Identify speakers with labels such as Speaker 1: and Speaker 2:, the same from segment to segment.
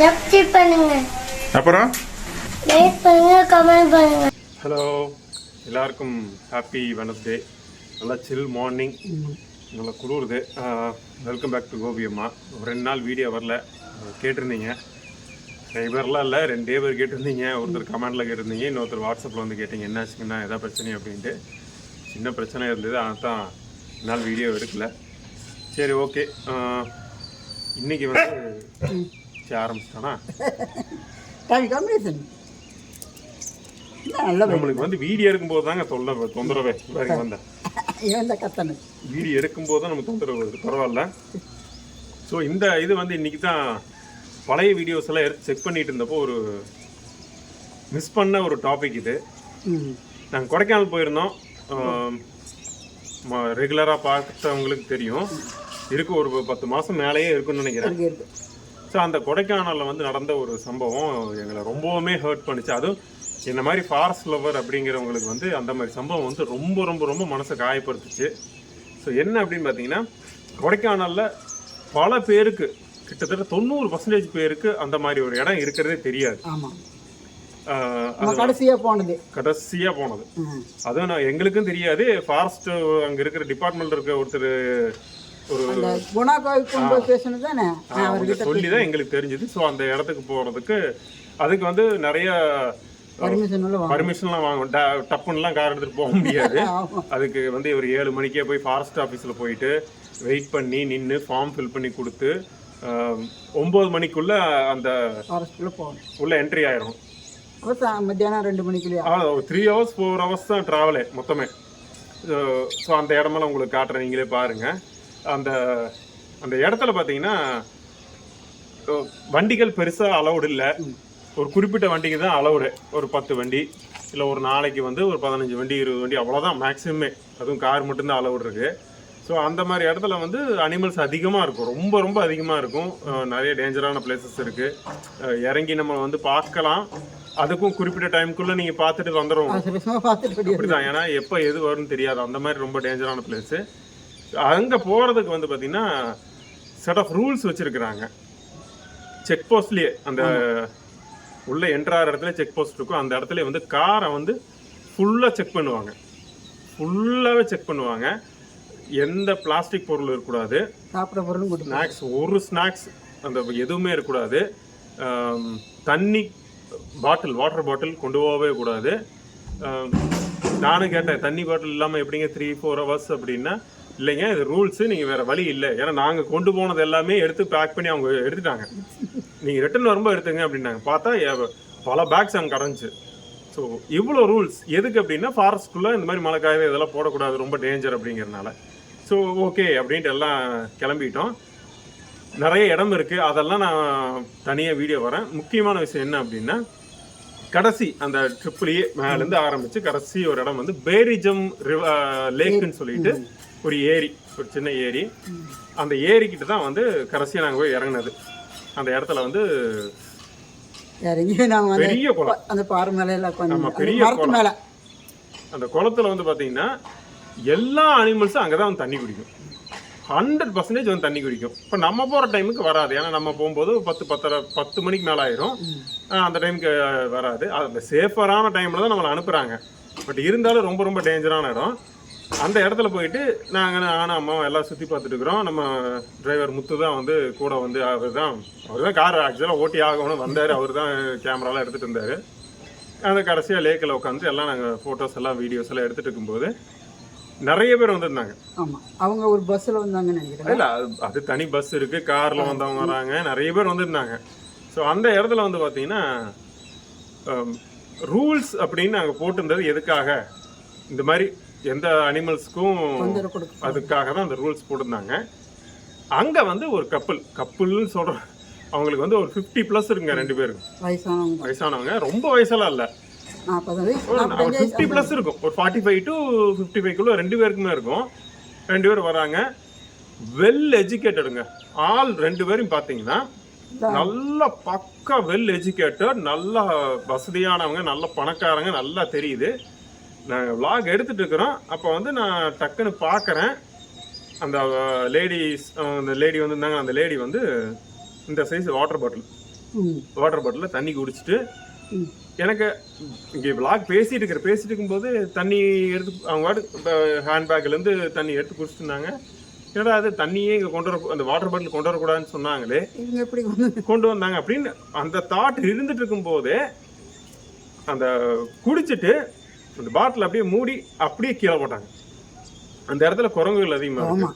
Speaker 1: Subscribe பண்ணுங்க.
Speaker 2: அப்புறம்?
Speaker 1: Like பண்ணுங்க கமெண்ட் பண்ணுங்க.
Speaker 2: ஹலோ எல்லாருக்கும் ஹாப்பி வெனஸ்டே நல்லா சில் மார்னிங் நல்லா குளிருது. வெல்கம் பேக் டு கோபி அம்மா. ரெண்டு நாள் வீடியோ வரல. கேட்டிருந்தீங்க. நிறைய பேர்லாம் இல்லை. ரெண்டே பேர் கேட்டிருந்தீங்க. ஒருத்தர் கமெண்டில் கேட்டிருந்தீங்க. இன்னொருத்தர் வாட்ஸ்அப்பில் வந்து கேட்டீங்க. என்னாச்சுங்கண்ணா எதாவது பிரச்சனை அப்படின்ட்டு. சின்ன பிரச்சனை இருந்தது. ஆனால் தான் நாள் வீடியோ எடுக்கல. சரி ஓகே இன்னைக்கு வந்து சரி ஆரம்பிச்சிட்டானா?
Speaker 3: கவி காம்பினேஷன் நல்ல
Speaker 2: நம்மளுக்கு வந்து வீடியோ எடுக்கும்போது தாங்க தொல்லை தொந்தரவே. வந்தேன்
Speaker 3: இவன் தான் கத்தனு?
Speaker 2: வீடியோ எடுக்கும்போது தான் நமக்கு தொந்தரவு வருது. பரவாயில்ல. ஸோ இந்த இது வந்து இன்னைக்கு தான் பழைய வீடியோஸ் எல்லாம் எடுத்து செக் பண்ணிட்டு இருந்தப்போ ஒரு மிஸ் பண்ண ஒரு டாபிக் இது. நாங்கள் கொடைக்கானல் போயிருந்தோம். ரெகுலராக பார்த்தவங்களுக்கு தெரியும். இருக்கு ஒரு பத்து மாதம் மேலேயே இருக்குன்னு நினைக்கிறேன். ஸோ அந்த கொடைக்கானலில் வந்து நடந்த ஒரு சம்பவம் எங்களை ரொம்பவுமே ஹர்ட் பண்ணுச்சு. அதுவும் என்ன மாதிரி ஃபாரஸ்ட் லவர் அப்படிங்கிறவங்களுக்கு வந்து அந்த மாதிரி சம்பவம் வந்து ரொம்ப ரொம்ப ரொம்ப மனசை காயப்படுத்துச்சு. ஸோ என்ன அப்படின்னு பார்த்தீங்கன்னா கொடைக்கானலில் பல பேருக்கு கிட்டத்தட்ட தொண்ணூறு பர்சன்டேஜ் பேருக்கு அந்த மாதிரி ஒரு இடம் இருக்கிறதே தெரியாது.
Speaker 3: கடைசியாக போனது.
Speaker 2: கடைசியாக போனது. அதுவும் நான் எங்களுக்கும் தெரியாது. ஃபாரஸ்ட் அங்கே இருக்கிற டிபார்ட்மெண்ட் இருக்க ஒருத்தர் ஒரு
Speaker 3: அந்த குணா கோவில் கொண்டு போய் பேசணும் தானே
Speaker 2: அவங்க சொல்லி தான் எங்களுக்கு தெரிஞ்சது. ஸோ அந்த இடத்துக்கு போகிறதுக்கு அதுக்கு வந்து நிறைய பர்மிஷன்லாம் வாங்க ட- டப்புன்னுலாம் கார் எடுத்துகிட்டு போக முடியாது. அதுக்கு வந்து ஒரு ஏழு மணிக்கே போய் ஃபாரஸ்ட் ஆஃபீஸில் போயிட்டு வெயிட் பண்ணி நின்று ஃபார்ம் ஃபில் பண்ணி கொடுத்து ஒம்பது மணிக்குள்ள அந்த உள்ள என்ட்ரி ஆயிரும்.
Speaker 3: மத்தியானம் ரெண்டு மணிக்குள்ளேயா?
Speaker 2: த்ரீ ஹவர்ஸ் ஃபோர் ஹவர்ஸ் தான் ட்ராவலே மொத்தமே. ஸோ அந்த இடமெல்லாம் உங்களுக்கு காட்டுறேன். நீங்களே பாருங்க. அந்த அந்த இடத்துல பார்த்தீங்கன்னா வண்டிகள் பெருசாக அலௌடு இல்லை. ஒரு குறிப்பிட்ட வண்டிக்கு தான் அலௌடு ஒரு பத்து வண்டி இல்லை ஒரு நாளைக்கு வந்து ஒரு பதினஞ்சு வண்டி இருபது வண்டி அவ்வளோதான் மேக்ஸிமமே அதுவும் கார் மட்டும்தான் அலௌடு இருக்கு. ஸோ அந்த மாதிரி இடத்துல வந்து அனிமல்ஸ் அதிகமாக இருக்கும். ரொம்ப ரொம்ப அதிகமாக இருக்கும். நிறைய டேஞ்சரான பிளேசஸ் இருக்குது இறங்கி நம்ம வந்து பார்க்கலாம். அதுக்கும் குறிப்பிட்ட டைமுக்குள்ளே நீங்கள் பார்த்துட்டு
Speaker 3: வெளியே
Speaker 2: அப்படிதான். ஏன்னா எப்போ எது வரும்னு தெரியாது. அந்த மாதிரி ரொம்ப டேஞ்சரான பிளேஸு அங்கே போகிறதுக்கு வந்து பார்த்தீங்கன்னா செட் ஆஃப் ரூல்ஸ் வச்சுருக்குறாங்க. செக் போஸ்ட்லேயே அந்த உள்ள என்ட்ராகிற இடத்துல செக் போஸ்ட் இருக்கும். அந்த இடத்துல வந்து காரை வந்து ஃபுல்லாக செக் பண்ணுவாங்க. ஃபுல்லாகவே செக் பண்ணுவாங்க. எந்த பிளாஸ்டிக் பொருள் இருக்கக்கூடாது.
Speaker 3: சாப்பிட்ற கொடுத்து
Speaker 2: ஸ்நாக்ஸ் ஒரு ஸ்நாக்ஸ் அந்த எதுவுமே இருக்கக்கூடாது. தண்ணி பாட்டில் வாட்டர் பாட்டில் கொண்டு போகவே கூடாது. நானும் கேட்டேன் தண்ணி பாட்டில் இல்லாமல் எப்படிங்க த்ரீ ஃபோர் ஹவர்ஸ் அப்படின்னா இல்லைங்க இது ரூல்ஸு நீங்கள் வேறு வழி இல்லை. ஏன்னா நாங்கள் கொண்டு போனது எல்லாமே எடுத்து பேக் பண்ணி அவங்க எடுத்துட்டாங்க. நீங்கள் ரிட்டர்ன் வரும்போது எடுத்துங்க அப்படின்னாங்க. பார்த்தா பல பேக்ஸ் அங்கே கரைஞ்சி ஸோ இவ்வளோ ரூல்ஸ் எதுக்கு அப்படின்னா ஃபாரஸ்ட்குள்ளே இந்த மாதிரி மழை காயவே இதெல்லாம் போடக்கூடாது ரொம்ப டேஞ்சர் அப்படிங்கிறனால. ஸோ ஓகே அப்படின்ட்டு எல்லாம் கிளம்பிட்டோம். நிறைய இடம் இருக்குது அதெல்லாம் நான் தனியாக வீடியோ வரேன். முக்கியமான விஷயம் என்ன அப்படின்னா கடைசி அந்த ட்ரிப்லேயே மேலேருந்து ஆரம்பித்து கடைசி ஒரு இடம் வந்து பேரிஜம் லேக்குன்னு சொல்லிட்டு ஒரு ஏரி ஒரு சின்ன ஏரி. அந்த ஏரிக்கிட்ட தான் வந்து கடைசியாக நாங்கள் போய் இறங்குனது. அந்த இடத்துல வந்து
Speaker 3: இறங்கி நாங்கள் வந்து
Speaker 2: பெரிய குளம்.
Speaker 3: அந்த பாறை மேலே உட்காந்து
Speaker 2: பெரிய.
Speaker 3: மேலே.
Speaker 2: அந்த குளத்துல வந்து பார்த்தீங்கன்னா எல்லா அனிமல்ஸும் அங்கே தான் வந்து தண்ணி குடிக்கும். ஹண்ட்ரட் பர்சன்டேஜ் வந்து தண்ணி குடிக்கும். இப்போ நம்ம போகிற டைமுக்கு வராது. ஏன்னா நம்ம போகும்போது பத்து பத்தரை பத்து மணிக்கு மேலே ஆயிரும். அந்த டைமுக்கு வராது. அது அந்த சேஃபரான டைமில் தான் நம்மளை அனுப்புகிறாங்க பட் இருந்தாலும் ரொம்ப ரொம்ப டேஞ்சரான இடம். அந்த இடத்துல போயிட்டு நாங்கள் நானும் அம்மாவும் எல்லாம் சுற்றி பார்த்துட்டு இருக்கிறோம். நம்ம டிரைவர் முத்து தான் வந்து கூட வந்து அவர் தான். அவர் தான் கார் ஆக்சுவலாக ஓட்டி ஆகணும் வந்தார். அவர் தான் கேமராலாம் எடுத்துகிட்டு இருந்தார். அந்த கடைசியாக லேக்கில் உட்காந்து எல்லாம் நாங்கள் ஃபோட்டோஸ் எல்லாம் வீடியோஸ் எல்லாம் எடுத்துகிட்டு இருக்கும்போது நிறைய பேர் வந்திருந்தாங்க.
Speaker 3: ஆமாம் அவங்க ஒரு பஸ்ஸில் வந்தாங்கன்னு நினைக்கிறேன்.
Speaker 2: இல்ல அது- அது தனி பஸ் இருக்கு. கார்ல வந்தவங்க வராங்க. நிறைய பேர் வந்திருந்தாங்க. ஸோ அந்த இடத்துல வந்து பார்த்தீங்கன்னா ரூல்ஸ் அப்படின்னு நாங்கள் போட்டிருந்தது எதுக்காக? இந்த மாதிரி எந்த அனிமல்ஸ்க்கும் அதுக்காக தான் அந்த ரூல்ஸ் போட்டிருந்தாங்க. அங்கே வந்து ஒரு கப்பல் கப்பல்னு சொல்கிறேன் அவங்களுக்கு வந்து ஒரு ஃபிஃப்டி ப்ளஸ் இருக்குங்க ரெண்டு பேருக்கு
Speaker 3: வயசானவங்க.
Speaker 2: வயசானவங்க ரொம்ப வயசெல்லாம் இல்லை. ஒரு ஃபிஃப்டி ப்ளஸ் இருக்கும். ஒரு ஃபார்ட்டி ஃபைவ் டு ஃபிஃப்டி ஃபைவ்க்குள்ள ரெண்டு பேருக்குமே இருக்கும். ரெண்டு பேர் வராங்க. வெல் எஜுகேட்டடுங்க ஆல் ரெண்டு பேரும் பார்த்தீங்கன்னா நல்ல பக்கா வெல் எஜுகேட்டட் நல்ல வசதியானவங்க நல்ல பணக்காரங்க நல்லா தெரியுது. நாங்கள் vlog எடுத்துட்டு இருக்கிறோம் அப்போ வந்து நான் டக்குன்னு பார்க்குறேன் அந்த லேடிஸ் அந்த லேடி வந்திருந்தாங்க அந்த லேடி வந்து இந்த சைஸ் வாட்டர் பாட்டில் வாட்டர் பாட்டிலில் தண்ணி குடிச்சிட்டு எனக்கு இங்கே vlog பேசிட்டு இருக்கிற பேசிட்டு இருக்கும்போது தண்ணி எடுத்து அவங்க வாட்டு ஹேண்ட்பேக்லேருந்து தண்ணி எடுத்து குடிச்சிட்டு இருந்தாங்க. என்னடா அது தண்ணியே இங்கே கொண்டு வர அந்த வாட்டர் பாட்டில் கொண்டு வரக்கூடாதுன்னு சொன்னாங்களே.
Speaker 3: எப்படி
Speaker 2: கொண்டு வந்தாங்க? அப்படின்னு அந்த தாட் இருந்துட்டு இருக்கும்போதே அந்த குடிச்சிட்டு அந்த பாட்டில் அப்படியே மூடி அப்படியே கீழே போட்டாங்க. அந்த இடத்துல குரங்குகள் அதிகமாக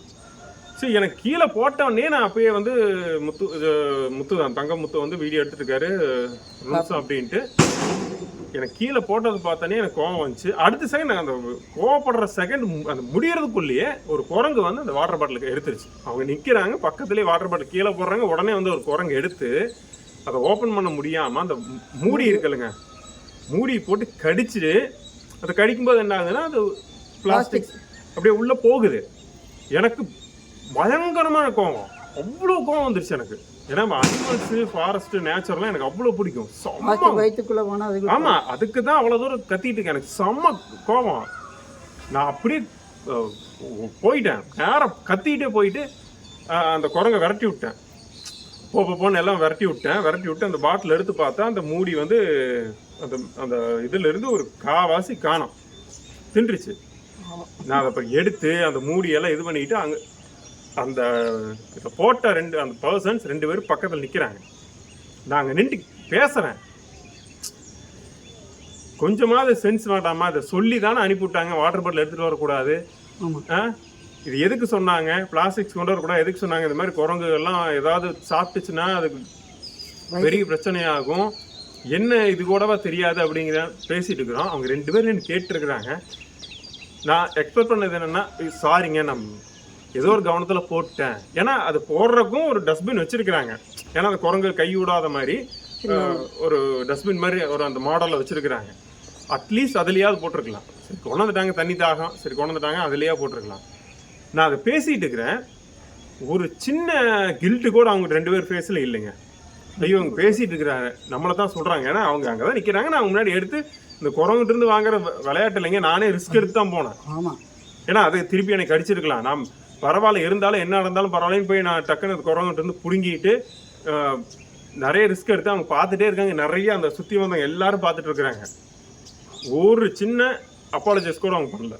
Speaker 2: சரி எனக்கு கீழே போட்டவொடனே நான் அப்பயே வந்து முத்து இது முத்து தான் தங்க முத்து வந்து வீடியோ எடுத்துட்டு இருக்காரு நிமிஷம் அப்படின்ட்டு. எனக்கு கீழே போட்டது பார்த்தோன்னே எனக்கு கோவம் வந்துச்சு. அடுத்த செகண்ட் அந்த கோவப்படுற செகண்ட் அந்த முடியறதுக்குள்ளேயே ஒரு குரங்கு வந்து அந்த வாட்டர் பாட்டிலுக்கு எடுத்துருச்சு. அவங்க நிற்கிறாங்க பக்கத்துலேயே வாட்டர் பாட்டில் கீழே போடுறாங்க உடனே வந்து ஒரு குரங்கு எடுத்து அதை ஓப்பன் பண்ண முடியாமல் அந்த மூடி இருக்குல்லுங்க. மூடி போட்டு கடிச்சிட்டு அதை கடிக்கும்போது என்ன ஆகுதுன்னா அது பிளாஸ்டிக் அப்படியே உள்ளே போகுது. எனக்கு பயங்கரமான கோவம். அவ்வளோ கோவம் வந்துருச்சு எனக்கு. ஏன்னா அனிமல்ஸ் ஃபாரஸ்ட் நேச்சர்லாம் எனக்கு அவ்வளோ பிடிக்கும். செம்ம
Speaker 3: வயிற்றுக்குள்ளே போனால் அதுக்கு
Speaker 2: தான் அவ்வளோ தூரம் கத்திட்டு இருக்கேன். எனக்கு செம்ம கோவம். நான் அப்படியே போயிட்டேன். நேரம் கத்திக்கிட்டே போயிட்டு அந்த குரங்கை விரட்டி விட்டேன். போ, போன்னு எல்லாம் விரட்டி விட்டேன். விரட்டி விட்டு அந்த பாட்டில் எடுத்து பார்த்தா அந்த மூடி வந்து அந்த அந்த இதுல இருந்து ஒரு காவாசி காணோம். தின்றுச்சு. நான் அதை இப்போ எடுத்து அந்த மூடியெல்லாம் இது பண்ணிட்டு அங்கே அந்த இதை போட்ட ரெண்டு அந்த பர்சன்ஸ் ரெண்டு பேரும் பக்கத்தில் நிற்கிறாங்க நாங்கள் நின்று பேசுகிறேன் கொஞ்சமாவது சென்ஸ் வேண்டாமா? இதை சொல்லி தானே அனுப்பிவிட்டாங்க. வாட்டர் பாட்டில் எடுத்துகிட்டு வரக்கூடாது. இது எதுக்கு சொன்னாங்க? பிளாஸ்டிக்ஸ் கொண்டு வரக்கூடாது. எதுக்கு சொன்னாங்க? இந்த மாதிரி குரங்கு எல்லாம் ஏதாவது சாப்பிட்டுச்சுன்னா அதுக்கு பெரிய பிரச்சனையாகும். என்ன இது கூடவா தெரியாது அப்படிங்கிற பேசிட்டு இருக்கிறோம். அவங்க ரெண்டு பேரும் என்ன கேட்டுருக்குறாங்க. நான் எக்ஸ்பெக்ட் பண்ணது என்னன்னா சாரிங்க நம் ஏதோ ஒரு கவனத்தில் போட்டேன். ஏன்னா அது போடுறதுக்கும் ஒரு டஸ்ட்பின் வச்சிருக்கிறாங்க. ஏன்னா அந்த குரங்கு கை விடாத மாதிரி ஒரு டஸ்ட்பின் மாதிரி ஒரு அந்த மாடலில் வச்சிருக்கிறாங்க. அட்லீஸ்ட் அதுலேயாவது போட்டிருக்கலாம். சரி கொண்டு வந்துட்டாங்க தண்ணி தாகம். சரி கொண்டு வந்துட்டாங்க அதுலேயே போட்டிருக்கலாம். நான் அதை பேசிட்டு இருக்கிறேன். ஒரு சின்ன கில்ட்டு கூட அவங்க ரெண்டு பேர் ஃபேஸில் இல்லைங்க. ஐயோ அவங்க பேசிட்டு இருக்கிறாங்க நம்மளை தான் சொல்றாங்க. ஏன்னா அவங்க அங்கே தான் நிற்கிறாங்க நான் முன்னாடி எடுத்து இந்த குரங்கிட்ட இருந்து வாங்குற விளையாட்டு இல்லைங்க. நானே ரிஸ்க் எடுத்து தான் போனேன்.
Speaker 3: ஆமாம்
Speaker 2: ஏன்னா அது திருப்பி எனக்கு கடிச்சிருக்கலாம். நான் பரவாயில்ல. இருந்தாலும் என்ன நடந்தாலும் பரவாயில்லன்னு போய் நான் டக்குன்னு குரங்கிட்ட இருந்து பிடுங்கிட்டு நிறைய ரிஸ்க் எடுத்து அவங்க பார்த்துட்டே இருக்காங்க. நிறைய அந்த சுற்றி வந்தவங்க எல்லாரும் பார்த்துட்டு இருக்கிறாங்க. ஒரு சின்ன அப்பாலஜைஸ் கூட அவங்க பண்ணல.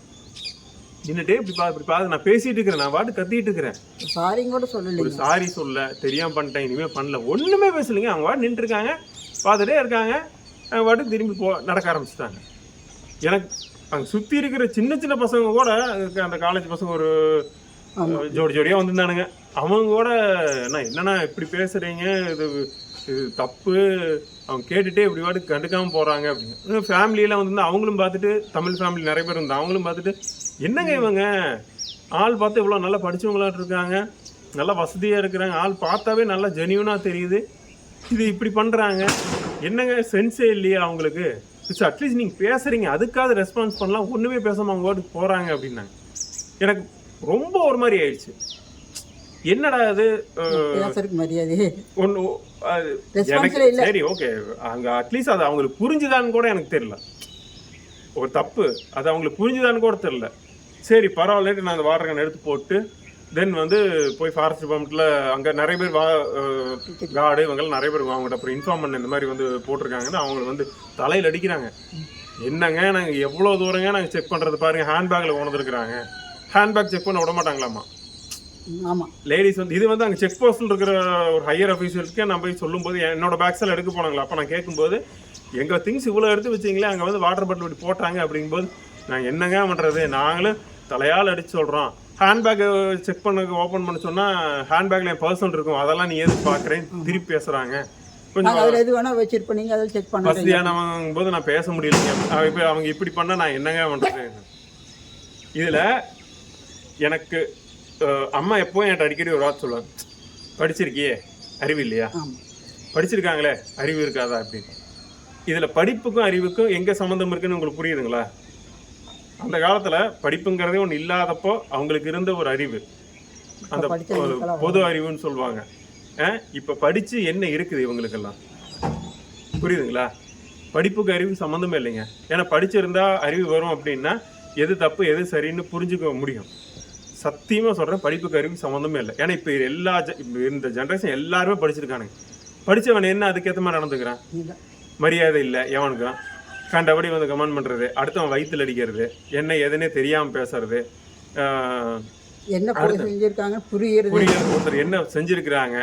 Speaker 2: நின்னுட்டே இப்படி பா இப்படி பார்த்து நான் பேசிட்டு இருக்கிறேன் நான் பாட்டு கத்திட்டு இருக்கிறேன்.
Speaker 3: சாரிங்க கூட
Speaker 2: ஒரு
Speaker 3: சொல்லலைங்க
Speaker 2: சாரி சொல்ல தெரியாம பண்ணிட்டேன் இனிமே பண்ணல. ஒண்ணுமே பேசலைங்க அவங்க பாட்டு நின்று இருக்காங்க பார்த்துட்டே இருக்காங்க. அவங்க பாட்டு திரும்பி போ நடக்க ஆரம்பிச்சிட்டாங்க. எனக்கு அங்க சுத்தி இருக்கிற சின்ன சின்ன பசங்க கூட அந்த காலேஜ் பசங்க ஒரு ஜோடி ஜோடியா வந்திருந்தானுங்க. அவங்க கூட என்ன என்னண்ணா இப்படி பேசுறீங்க? இது இது தப்பு. அவங்க கேட்டுட்டே இப்படி பாட்டு கண்டுக்காம போறாங்க அப்படின்னு. ஃபேமிலியெல்லாம் வந்து அவங்களும் பார்த்துட்டு தமிழ் ஃபேமிலி நிறைய பேர் இருந்தாங்க அவங்களும் பார்த்துட்டு என்னங்க இவங்க? ஆள் பார்த்து இவ்வளோ நல்லா படிச்சவங்களாட்டு இருக்காங்க நல்லா வசதியாக இருக்கிறாங்க. ஆள் பார்த்தாவே நல்லா ஜெனியூனாக தெரியுது. இது இப்படி பண்ணுறாங்க என்னங்க சென்ஸே இல்லையா அவங்களுக்கு? இட்ஸ் அட்லீஸ்ட் நீங்கள் பேசுகிறீங்க அதுக்காவது ரெஸ்பான்ஸ் பண்ணலாம். ஒன்றுமே பேசாமல் அவங்க வாட்டுக்கு போகிறாங்க அப்படின்னாங்க. எனக்கு ரொம்ப ஒரு மாதிரி ஆயிடுச்சு. என்னடா ஒன்று அது
Speaker 3: இல்ல.
Speaker 2: சரி ஓகே அங்கே அட்லீஸ்ட் அது அவங்களுக்கு புரிஞ்சுதான்னு கூட எனக்கு தெரியல. ஒரு தப்பு. அது அவங்களுக்கு புரிஞ்சுதான்னு கூட தெரியல. சரி பரவாயில்லட்டு நான் அந்த வாட்டர் எடுத்து போட்டு தென் வந்து போய் ஃபாரஸ்ட் டிபார்ட்மெண்ட்டில் அங்கே நிறைய பேர் வா காடு இவங்கெல்லாம் நிறைய பேர் அவங்கள்ட்ட அப்புறம் இன்ஃபார்ம் பண்ண இந்த மாதிரி வந்து போட்டிருக்காங்கன்னு அவங்க வந்து தலையில் அடிக்கிறாங்க. என்னங்க நாங்கள் எவ்வளோ தூரங்க நாங்கள் செக் பண்ணுறது பாருங்க ஹேண்ட்பேக்கில் கொண்டுருக்குறாங்க ஹேண்ட்பேக் செக் பண்ண விட மாட்டாங்களாமா
Speaker 3: ஆமாம்
Speaker 2: லேடிஸ் வந்து இது வந்து அங்கே செக் போஸ்ட்டில் இருக்கிற ஒரு ஹையர் அஃபீஷியல்ஸ்க்கே நான் போய் சொல்லும்போது என்னோட பேக்ஸ் எல்லாம் எடுக்க போனாங்களா? அப்போ நான் கேட்கும்போது எங்கள் திங்ஸ் இவ்வளோ எடுத்து வச்சிங்களே அங்கே வந்து வாட்டர் பாட்டில் இப்படி போட்டாங்க அப்படிங்கும்போது நான் என்னங்க பண்ணுறது நாங்களும் தலையால் அடிச்சு சொல்கிறோம் ஹேண்ட்பேக் செக் பண்ண ஓப்பன் பண்ண சொன்னால் ஹேண்ட்பேக்கில் என் பர்சன் இருக்கும். அதெல்லாம் நீ எதுக்கு பார்க்குறேன் திருப்பி பேசுகிறாங்க கொஞ்சம்
Speaker 3: அதில் எது வேணால் வச்சிருப்போம் நீங்கள் அதில் செக் பண்ணுறீங்க.
Speaker 2: வசதியானவங்க போது நான் பேச முடியலைங்க. அவங்க இப்ப அவங்க இப்படி பண்ணா நான் என்னங்க பண்றது? இதுல எனக்கு அம்மா எப்பவும் என்கிட்ட அடிக்கடி ஒரு வார்த்தை சொல்லுவாங்க. படிச்சிருக்கியே அறிவு இல்லையா? படிச்சிருக்காங்களே அறிவு இருக்காதா அப்படின்னு. இதுல படிப்புக்கும் அறிவுக்கும் எங்க சம்மந்தம் இருக்குன்னு உங்களுக்கு புரியுதுங்களா? அந்த காலத்துல படிப்புங்கிறதே ஒண்ணு இல்லாதப்போ அவங்களுக்கு இருந்த ஒரு அறிவு. அந்த ஒரு பொது அறிவுன்னு சொல்லுவாங்க. இப்ப படிச்சு என்ன இருக்குது இவங்களுக்கெல்லாம்? புரியுதுங்களா? படிப்புக்கு அறிவு சம்மந்தமே இல்லைங்க. ஏன்னா படிச்சிருந்தா அறிவு வரும் அப்படின்னா எது தப்பு எது சரின்னு புரிஞ்சுக்க முடியும். சத்தியமா சொல்றேன் படிப்புக்கு அறிவு சம்மந்தமே இல்லை. ஏன்னா இப்போ எல்லா இந்த ஜென்ரேஷன் எல்லாருமே படிச்சிருக்கானுங்க. படிச்சவன் என்ன அதுக்கேற்ற மாதிரி நடந்துக்கிறான்? மரியாதை இல்லை எவனுக்கும்? கண்டபடி வந்து கமெண்ட் பண்ணுறது அடுத்தவன் வயித்துல அடிக்கிறது. என்ன எதுனே தெரியாமல் பேசுறது.
Speaker 3: என்ன செஞ்சுருக்காங்க? புரியுறது
Speaker 2: புரிய ஒருத்தர் என்ன செஞ்சிருக்கிறாங்க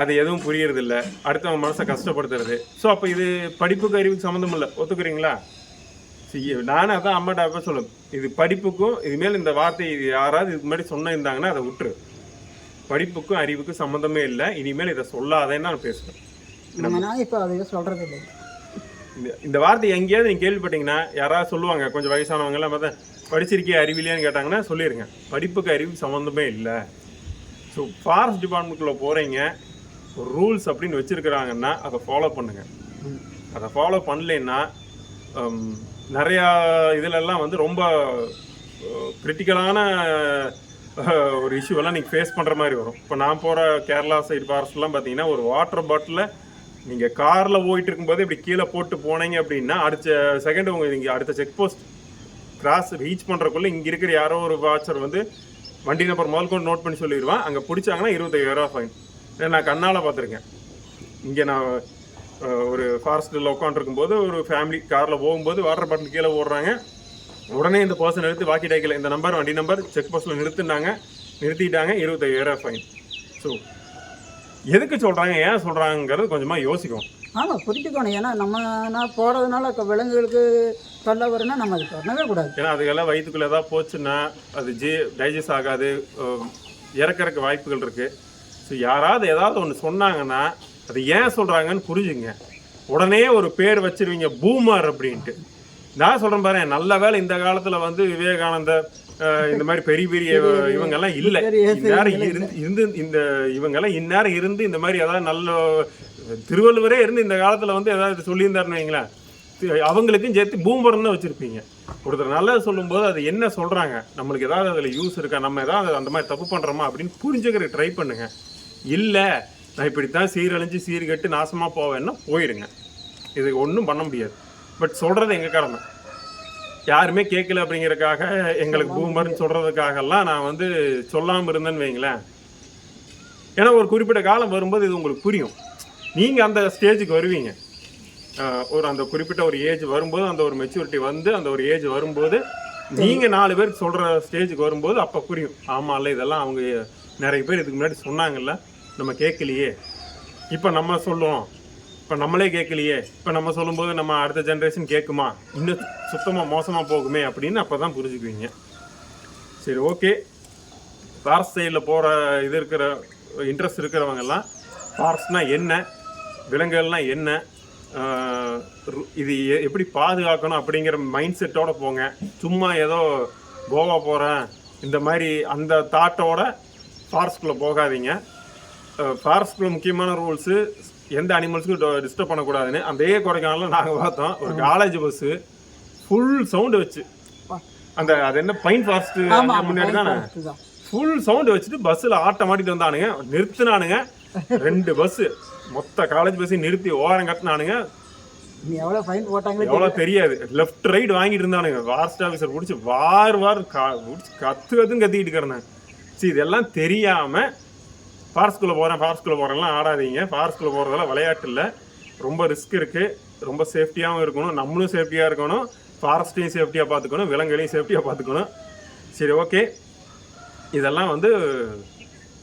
Speaker 2: அது எதுவும் புரியறது இல்ல. அடுத்தவங்க மனசை கஷ்டப்படுத்துறது. ஸோ அப்போ இது படிப்புக்கு அறிவுக்கு சம்மந்தம் இல்லை. ஒத்துக்கிறீங்களா? சரி, நானும் அதான் அம்மாட்ட அப்போ சொல்லுவேன். இது படிப்புக்கும் இதுமேல் இந்த வார்த்தை இது யாராவது இதுக்கு முன்னாடி சொன்ன இருந்தாங்கன்னா அதை விட்டுரு. படிப்புக்கும் அறிவுக்கும் சம்மந்தமே இல்லை. இனிமேல் இதை சொல்லாதேன்னு நான்
Speaker 3: நான் இப்போ அதை சொல்கிறது இல்லை
Speaker 2: இந்த இந்த வார்த்தை எங்கேயாவது நீங்கள் கேள்விப்பட்டீங்கன்னா யாராவது சொல்லுவாங்க கொஞ்சம் வயசானவங்கலாம் பார்த்தா படிச்சிருக்கே அறிவில்லையான்னு கேட்டாங்கன்னா சொல்லிடுங்க படிப்புக்கு அறிவு சம்மந்தமே இல்லை. ஸோ ஃபாரஸ்ட் டிபார்ட்மெண்ட்டுக்குள்ளே போகிறீங்க ஒரு ரூல்ஸ் அப்படின்னு வச்சுருக்கிறாங்கன்னா அதை ஃபாலோ பண்ணுங்கள் அதை ஃபாலோ பண்ணலைன்னா நிறையா இதிலெல்லாம் வந்து ரொம்ப கிரிட்டிக்கலான ஒரு இஷ்யூவெல்லாம் நீங்கள் ஃபேஸ் பண்ணுற மாதிரி வரும். இப்போ நான் போகிற கேரளா சைடு ஃபாரஸ்ட்லாம் பார்த்தீங்கன்னா ஒரு வாட்டர் பாட்டிலில் நீங்கள் காரில் போயிட்டு இருக்கும்போது இப்படி கீழே போட்டு போனீங்க அப்படின்னா அடுத்த செகண்ட் உங்கள் நீங்கள் அடுத்த செக் போஸ்ட் கிராஸ் ரீச் பண்ணுறக்குள்ளே இங்கே இருக்கிற யாரோ ஒரு வாட்சர் வந்து வண்டி நம்பர் முதல் கொண்டு நோட் பண்ணி சொல்லிடுவான். அங்கே பிடிச்சாங்கன்னா இருபத்தையாயிரம் ஃபைன் நான் கண்ணால் பார்த்துருக்கேன். இங்கே நான் ஒரு ஃபாரஸ்ட்டில் உட்காந்துருக்கும் போது ஒரு ஃபேமிலி காரில் போகும்போது வாட்டர் பாட்டில் கீழே ஓடுறாங்க உடனே இந்த பர்சன் எடுத்து வாக்கி டாக்கில் இந்த நம்பர் வண்டி நம்பர் செக் போஸ்ட்டில் நிறுத்தினாங்க. நிறுத்திட்டாங்க இருபத்தையாயிரம் ஃபைன் ஸோ எதுக்கு சொல்கிறாங்க ஏன் சொல்கிறாங்கிறது கொஞ்சமாக யோசிக்கும்
Speaker 3: ஆமாம் புரிஞ்சுக்கணும். ஏன்னா நம்ம நான் போகிறதுனால இப்போ விலங்குகளுக்கு தொல்லை வரும்னா நம்ம அது பண்ணவே கூடாது.
Speaker 2: ஏன்னா அதுக்கெல்லாம் வயிற்றுக்குள்ளே ஏதாவது போச்சுன்னா அது ஜே டைஜஸ்ட் ஆகாது இறக்கறக்கு வாய்ப்புகள் இருக்குது ஸோ யாராவது ஏதாவது ஒன்று சொன்னாங்கன்னா அது ஏன் சொல்கிறாங்கன்னு புரிஞ்சுங்க. உடனே ஒரு பேர் வச்சிருவீங்க பூமர் அப்படின்ட்டு. நான் சொல்கிறேன் பாரு நல்ல வேளை இந்த காலத்தில் வந்து விவேகானந்தர் இந்த மாதிரி பெரிய பெரிய இவங்கெல்லாம் இல்லை.
Speaker 3: பெரிய
Speaker 2: இந்நேரம் இருந்து இருந்து இந்த இவங்கெல்லாம் இந்நேரம் இருந்து இந்த மாதிரி ஏதாவது நல்ல திருவள்ளுவரே இருந்து இந்த காலத்தில் வந்து ஏதாவது சொல்லியிருந்தாருன்னு வைங்களேன். அவங்களுக்கும் சேர்த்து பூமர்னு வச்சிருப்பீங்க. ஒருத்தர் நல்லது சொல்லும்போது அது என்ன சொல்றாங்க? நம்மளுக்கு ஏதாவது அதில் யூஸ் இருக்கா? நம்ம ஏதாவது அந்த மாதிரி தப்பு பண்றோமா அப்படின்னு புரிஞ்சுக்கிற ட்ரை பண்ணுங்க. இல்லை நான் இப்படித்தான் சீரழிஞ்சு சீர்கட்டு நாசமா போவேன்னா போயிருங்க இதுக்கு ஒன்றும் பண்ண முடியாது. பட் சொல்றது எங்க கடமை? யாருமே கேட்கல அப்படிங்கறதுக்காக எங்களுக்கு பூமர்னு சொல்றதுக்காகலாம் நான் வந்து சொல்லாம இருந்தேன்னு வைங்களேன். ஏன்னா ஒரு குறிப்பிட்ட காலம் வரும்போது இது உங்களுக்கு புரியும். நீங்க அந்த ஸ்டேஜுக்கு வருவீங்க. ஒரு அந்த குறிப்பிட்ட ஒரு ஏஜ் வரும்போது அந்த ஒரு மெச்சூரிட்டி வந்து அந்த ஒரு ஏஜ் வரும்போது நீங்க நாலு பேர் சொல்ற ஸ்டேஜுக்கு வரும்போது அப்ப புரியும். ஆமால இதெல்லாம் அவங்க நிறைய பேர் இதுக்கு முன்னாடி சொன்னாங்கல்ல. நம்ம கேட்கலையே. இப்ப நம்ம சொல்லுவோம் இப்போ நம்மளே கேட்கலையே. இப்போ நம்ம சொல்லும்போது நம்ம அடுத்த ஜென்ரேஷன் கேட்குமா? இன்னும் சுத்தமாக மோசமாக போகுமே அப்படின்னு அப்போ தான் புரிஞ்சுக்குவீங்க. சரி ஓகே ஃபாரஸ்ட் சைடில் போகிற இது இருக்கிற இன்ட்ரெஸ்ட் இருக்கிறவங்கெல்லாம் ஃபாரஸ்ட்னால் என்ன? விலங்குகள்லாம் என்ன? இது எப்படி பாதுகாக்கணும் அப்படிங்கிற மைண்ட் செட்டோடு போங்க. சும்மா ஏதோ கோவா போகிறேன் இந்த மாதிரி அந்த தாட்டோட ஃபாரஸ்ட்குள்ளே போகாதீங்க. ஃபாரஸ்ட்குள்ளே முக்கியமான ரூல்ஸு எந்த அனிமல்ஸுக்கும் டிஸ்டர்ப் பண்ணக்கூடாதுன்னு அந்த கொடைக்கானலில் நாங்கள் பார்த்தோம். ஒரு காலேஜ் பஸ்ஸு ஃபுல் சவுண்டு வச்சு. அந்த அது என்ன பைன் ஃபாரஸ்ட்
Speaker 3: ஆமாம்
Speaker 2: முன்னாடி தானே? ஃபுல் சவுண்ட் வச்சுட்டு பஸ்ஸில் ஆட்ட மாட்டிட்டு வந்தானுங்க. நிறுத்தினானுங்க. ரெண்டு பஸ்ஸு மொத்த காலேஜ் பஸ்ஸையும் நிறுத்தி ஓரம் கட்டினானுங்க.
Speaker 3: நீ எவ்வளோ ஃபைன் போட்டாங்களே
Speaker 2: எவ்வளோ தெரியாது. லெஃப்ட் ரைட் வாங்கிட்டு இருந்தானுங்க. ஃபாரஸ்ட் ஆஃபீஸர் பிடிச்சி வார் வார் கா பிடிச்சி கத்து கத்துன்னு கத்திக்கிட்டு இருக்கிறாங்க சரி இதெல்லாம் தெரியாமல் ஃபாரஸ்ட்குள்ளே போகிறேன் ஃபாரஸ்ட்குள்ளே போகிறேன்லாம் ஆடாதீங்க. ஃபாரஸ்ட்குள்ளே போகிறதெல்லாம் விளையாட்டு இல்லை. ரொம்ப ரிஸ்க் இருக்குது ரொம்ப சேஃப்டியாகவும் இருக்கணும். நம்மளும் சேஃப்டியாக இருக்கணும். ஃபாரஸ்ட்டையும் சேஃப்டியாக பார்த்துக்கணும். விலங்குகளையும் சேஃப்டியாக பார்த்துக்கணும். சரி ஓகே இதெல்லாம் வந்து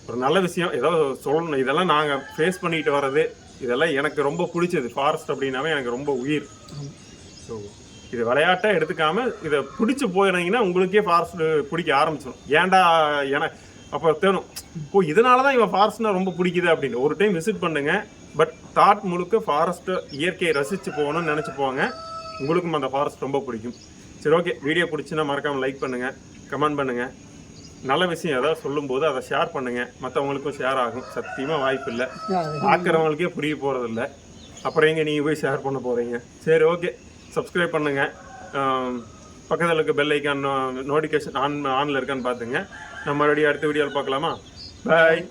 Speaker 2: ஒரு நல்ல விஷயம். ஏதோ சொல்லணும். இதெல்லாம் நாங்கள் ஃபேஸ் பண்ணிட்டு வர்றது இதெல்லாம் எனக்கு ரொம்ப பிடிச்சது. ஃபாரஸ்ட் அப்படின்னாவே எனக்கு ரொம்ப உயிர். ஸோ இது விளையாட்டாக எடுத்துக்காமல் இதை பிடிச்சி போயினீங்கன்னா உங்களுக்கே ஃபாரஸ்ட் பிடிக்க ஆரம்பிச்சிடும் ஏன்டா எனக்கு அப்போ தேணும் ஓ இதனால தான் இவன் ஃபாரஸ்ட்னா ரொம்ப பிடிக்குது அப்படின்னு. ஒரு டைம் விசிட் பண்ணுங்க. பட் தாட் முழுக்க ஃபாரஸ்ட்டை இயற்கையை ரசித்து போகணும்னு நினச்சி போங்க. உங்களுக்கும் அந்த ஃபாரஸ்ட் ரொம்ப பிடிக்கும். சரி ஓகே வீடியோ பிடிச்சின்னா மறக்காமல் லைக் பண்ணுங்கள் கமெண்ட் பண்ணுங்கள் நல்ல விஷயம் ஏதாவது சொல்லும்போது அதை ஷேர் பண்ணுங்கள் மற்றவங்களுக்கும் ஷேர் ஆகும். சத்தியமாக வாய்ப்பு இல்லை. பார்க்குறவங்களுக்கே புரிய போகிறதில்ல அப்புறம் எங்கே நீங்கள் போய் ஷேர் பண்ண போகிறீங்க சரி ஓகே சப்ஸ்கிரைப் பண்ணுங்கள் பக்கத்தில் இருக்க பெல் ஐக்கான் நோட்டிஃபிகேஷன் ஆன் ஆனில் இருக்கான்னு பார்த்துங்க. நம்ம மறுபடியும் அடுத்த வீடியோவில் பார்க்கலாமா? பாய்